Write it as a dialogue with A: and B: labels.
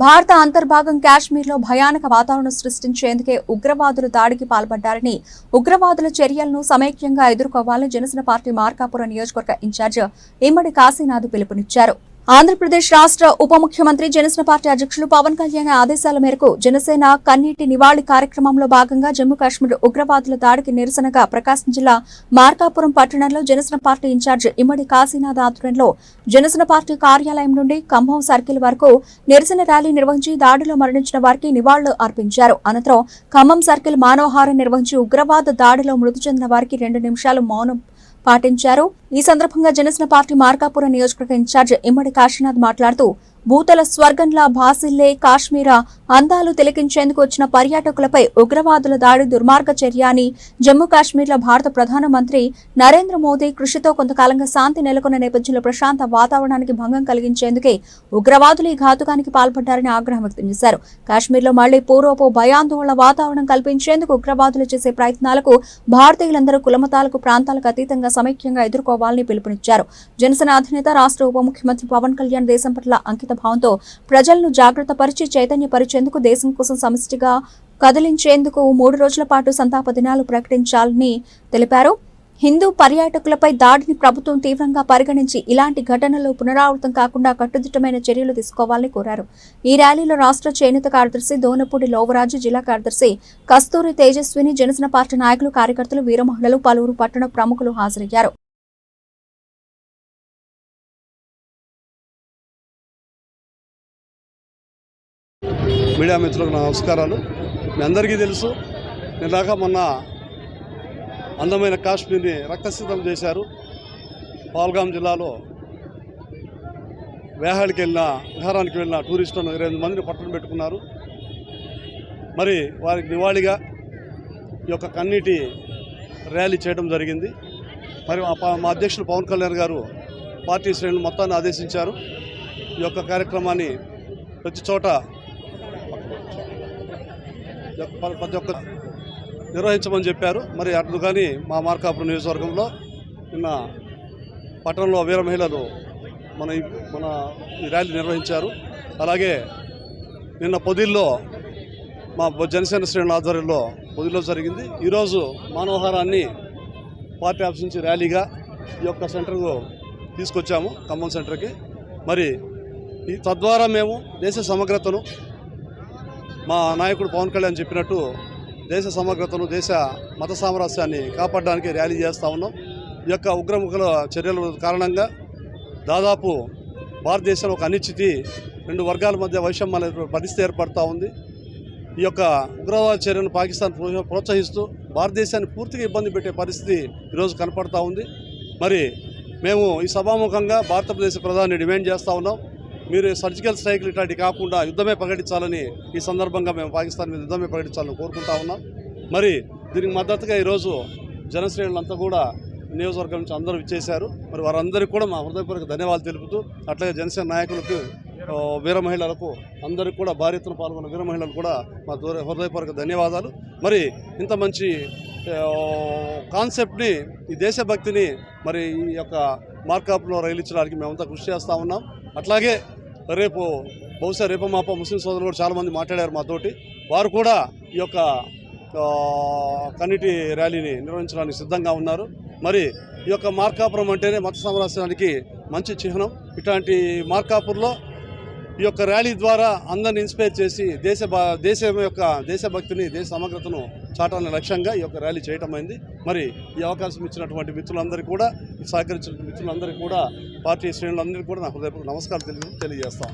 A: భారత అంతర్భాగం కాశ్మీర్లో భయానక వాతావరణం సృష్టించేందుకే ఉగ్రవాదులు దాడికి పాల్పడ్డారని ఉగ్రవాదుల చర్యలను సమైక్యంగా ఎదుర్కోవాలని జనసేన పార్టీ మార్కాపురం నియోజకవర్గ ఇన్ఛార్జ్ ఇమ్మడి కాశీనాథ్ పిలుపునిచ్చారు. ఆంధ్రప్రదేశ్ రాష్ట్ర ఉప ముఖ్యమంత్రి జనసేన పార్టీ అధ్యక్షులు పవన్ కళ్యాణ్ ఆదేశాల మేరకు జనసేన కన్నీటి నివాళి కార్యక్రమంలో భాగంగా జమ్మూ కాశ్మీర్ ఉగ్రవాదుల దాడికి నిరసనగా ప్రకాశం జిల్లా మార్కాపురం పట్టణంలో జనసేన పార్టీ ఇన్ఛార్జ్ ఇమ్మడి కాశీనాథ్ ఆధ్వర్యంలో జనసేన పార్టీ కార్యాలయం నుండి ఖమ్మం సర్కిల్ వరకు నిరసన ర్యాలీ నిర్వహించి దాడిలో మరణించిన వారికి నివాళులు అర్పించారు. అనంతరం ఖమ్మం సర్కిల్ మానవహారం నిర్వహించి ఉగ్రవాద దాడిలో మృతి చెందిన వారికి రెండు నిమిషాలు మౌనం పాటించారు. ఈ సందర్భంగా జనసేన పార్టీ మార్కాపురం నియోజకవర్గ ఇన్ఛార్జ్ ఇమ్మడి కాశీనాథ్ మాట్లాడుతూ భూతల స్వర్గంలా భాసిల్లే కాశ్మీర అందాలు తిలకించేందుకు వచ్చిన పర్యాటకులపై ఉగ్రవాదుల దాడి దుర్మార్గ చర్య అని జమ్మూ కాశ్మీర్లో భారత ప్రధానమంత్రి నరేంద్ర మోదీ కృషితో కొంతకాలంగా శాంతి నెలకొన్న నేపథ్యంలో ప్రశాంత వాతావరణానికి భంగం కలిగించేందుకే ఉగ్రవాదులు ఈ ఘాతుకానికి పాల్పడ్డారని ఆగ్రహం వ్యక్తం చేశారు. కాశ్మీర్లో మళ్ళీ పూర్వపు భయాందోళన వాతావరణం కల్పించేందుకు ఉగ్రవాదులు చేసే ప్రయత్నాలకు భారతీయులందరూ కులమతాలకు ప్రాంతాలకు అతీతంగా సమైక్యంగా ఎదుర్కోవాలని పిలుపునిచ్చారు. జనసేన అధినేత రాష్ట్ర ఉప ముఖ్యమంత్రి పవన్ కళ్యాణ్ దేశం పట్ల అంకిత భావంతో ప్రజలను జాగ్రత్త పరిచి చైతన్యపరిచేందుకు దేశం కోసం సమిష్టిగా కదిలించేందుకు మూడు రోజుల పాటు సంతాప దినాలు ప్రకటించాలని తెలిపారు. హిందూ పర్యాటకులపై దాడిని ప్రభుత్వం తీవ్రంగా పరిగణించి ఇలాంటి ఘటనలు పునరావృతం కాకుండా కట్టుదిట్టమైన చర్యలు తీసుకోవాలని కోరారు. ఈ ర్యాలీలో రాష్ట్ర చేనేత కార్యదర్శి దోనపూడి లోవరాజు జిల్లా కార్యదర్శి కస్తూరి తేజస్విని జనసేన పార్టీ నాయకులు కార్యకర్తలు వీరమహిళలు పలువురు పట్టణ ప్రముఖులు హాజరయ్యారు.
B: మీడియా మిత్రులకు నా నమస్కారాలు. మీ అందరికీ తెలుసు నిన్నదాకా మొన్న అందమైన కాశ్మీర్ని రక్తసిద్ధం చేశారు. పాల్గాం జిల్లాలో వేహాడికి వెళ్ళిన విహారానికి వెళ్ళిన టూరిస్టులను ఇరవై మందిని పట్టణం పెట్టుకున్నారు. మరి వారికి నివాళిగా ఈ యొక్క కన్నీటి ర్యాలీ చేయడం జరిగింది. మరి మా అధ్యక్షులు పవన్ కళ్యాణ్ గారు పార్టీ శ్రేణులు మొత్తాన్ని ఆదేశించారు. ఈ యొక్క కార్యక్రమాన్ని ప్రతి చోట ప్రతి ఒక్క నిర్వహించమని చెప్పారు. మరి అట్లు కానీ మా మార్కాపురం నియోజకవర్గంలో నిన్న పట్టణంలో వీర మహిళలు మన మన ఈ ర్యాలీ నిర్వహించారు. అలాగే నిన్న పొదిల్లో మా జనసేన శ్రేణుల ఆధ్వర్యంలో పొదిలో జరిగింది. ఈరోజు మానవహారాన్ని పార్టీ ఆఫీస్ నుంచి ర్యాలీగా ఈ యొక్క సెంటర్కు తీసుకొచ్చాము ఖమ్మం సెంటర్కి. మరి ఈ తద్వారా మేము దేశ సమగ్రతను మా నాయకుడు పవన్ కళ్యాణ్ చెప్పినట్టు దేశ సమగ్రతను దేశ మత సామరస్యాన్ని కాపాడడానికి ర్యాలీ చేస్తూ ఉన్నాం. ఈ యొక్క ఉగ్రముఖుల చర్యల కారణంగా దాదాపు భారతదేశంలో ఒక అనిశ్చితి రెండు వర్గాల మధ్య వైషమ్యాల పరిస్థితి ఏర్పడుతూ ఉంది. ఈ యొక్క ఉగ్రవాద చర్యను పాకిస్తాన్ ప్రోత్సహిస్తూ భారతదేశాన్ని పూర్తిగా ఇబ్బంది పెట్టే పరిస్థితి ఈరోజు కనపడతా ఉంది. మరి మేము ఈ సభాముఖంగా భారతదేశ ప్రధాని డిమాండ్ చేస్తూ ఉన్నాం. మీరు సర్జికల్ స్ట్రైక్లు ఇట్లాంటి కాకుండా యుద్ధమే ప్రకటించాలని ఈ సందర్భంగా మేము పాకిస్తాన్ మీద యుద్ధమే ప్రకటించాలని కోరుకుంటా ఉన్నాం. మరి దీనికి మద్దతుగా ఈరోజు జనశ్రేణులంతా కూడా నియోజకవర్గం నుంచి అందరూ ఇచ్చేశారు మరి వారందరికీ కూడా మా హృదయపూర్వక ధన్యవాదాలు తెలుపుతూ అట్లాగే జనసేన నాయకులకు వీర మహిళలకు అందరికీ కూడా భార్యతను పాల్గొన్న వీర మహిళలకు కూడా మా దూర- హృదయపూర్వక ధన్యవాదాలు. మరి ఇంత మంచి కాన్సెప్ట్ని ఈ దేశభక్తిని మరి ఈ యొక్క మార్కాపులో రైలించడానికి మేమంతా కృషి చేస్తూ ఉన్నాం. అట్లాగే రేపు బహుశా రేపు మాప ముస్లిం సోదరులు కూడా చాలామంది మాట్లాడారు మాతోటి. వారు కూడా ఈ యొక్క కన్నిటి ర్యాలీని నిర్వహించడానికి సిద్ధంగా ఉన్నారు. మరి ఈ యొక్క మార్కాపురం అంటేనే మత సామరస్యానికి మంచి చిహ్నం. ఇట్లాంటి మార్కాపూర్లో ఈ యొక్క ర్యాలీ ద్వారా అందరిని ఇన్స్పైర్ చేసి దేశ భా- దేశం యొక్క దేశభక్తిని దేశ సమగ్రతను చాటాలని లక్ష్యంగా ఈ యొక్క ర్యాలీ చేయటమైంది అయింది. మరి ఈ అవకాశం ఇచ్చినటువంటి మిత్రులందరికీ కూడా సహకరించిన మిత్రులందరికీ కూడా పార్టీ శ్రేణులందరికీ కూడా నా హృదయపూర్వక నమస్కారం తెలియజేస్తాం